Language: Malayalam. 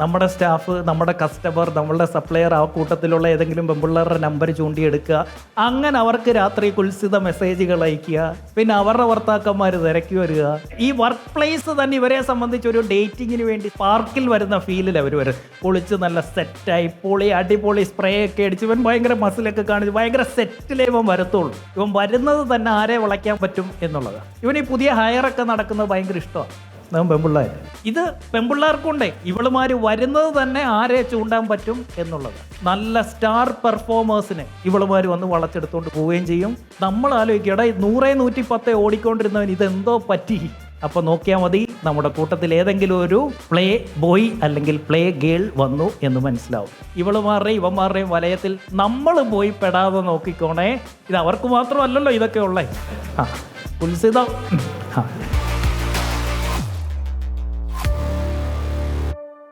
നമ്മുടെ സ്റ്റാഫ് നമ്മുടെ കസ്റ്റമർ നമ്മളുടെ സപ്ലയർ ആ കൂട്ടത്തിലുള്ള ഏതെങ്കിലും പെമ്പിള്ളേരുടെ നമ്പർ ചൂണ്ടിയെടുക്കുക. അങ്ങനെ അവർക്ക് രാത്രി കുൽസിത മെസ്സേജുകൾ അയക്കുക. പിന്നെ അവരുടെ ഭർത്താക്കന്മാർ തിരക്കി വരിക. ഈ വർക്ക് പ്ലേസ് തന്നെ ഇവരെ സംബന്ധിച്ച് ഒരു ഡേറ്റിങ്ങിന് വേണ്ടി പാർക്കിൽ വരുന്ന ഫീലിൽ അവർ വരും. കുളിച്ച് നല്ല സെറ്റായി പൊളി അടിപൊളി സ്പ്രേ ഒക്കെ അടിച്ച് ഇവൻ ഭയങ്കര മസിലൊക്കെ കാണിച്ച് ഭയങ്കര സെറ്റിലേ ഇവൻ വരത്തുള്ളൂ. ഇവൻ വരുന്നത് തന്നെ ആരെ വിളയ്ക്കാൻ പറ്റും എന്നുള്ളത്. ഇവൻ ഈ പുതിയ ഹയറൊക്കെ നടക്കുന്നത് ഭയങ്കര ഇഷ്ടമാണ് നാം പെമ്പിള്ളേർ ഇത് പെമ്പിള്ളേർക്കുണ്ടേ. ഇവളുമാര് വരുന്നത് തന്നെ ആരെ ചൂണ്ടാൻ പറ്റും എന്നുള്ളത്. നല്ല സ്റ്റാർ പെർഫോമേഴ്സിനെ ഇവളുമാര് വന്ന് വളച്ചെടുത്തോണ്ട് പോവുകയും ചെയ്യും. നമ്മൾ ആലോചിക്കുക എടാ നൂറേ നൂറ്റി പത്തേ ഓടിക്കൊണ്ടിരുന്നവൻ ഇതെന്തോ പറ്റി. അപ്പൊ നോക്കിയാൽ മതി നമ്മുടെ കൂട്ടത്തിൽ ഏതെങ്കിലും ഒരു പ്ലേ ബോയ് അല്ലെങ്കിൽ പ്ലേ ഗേൾ വന്നു എന്ന് മനസ്സിലാവും. ഇവളുമാരുടെയും ഇവന്മാരുടെയും വലയത്തിൽ നമ്മൾ പോയി പെടാതെ നോക്കിക്കോണേ. ഇത് അവർക്ക് മാത്രമല്ലല്ലോ ഇതൊക്കെ ഉള്ളേ. ആ ഉത്സിതം ആ.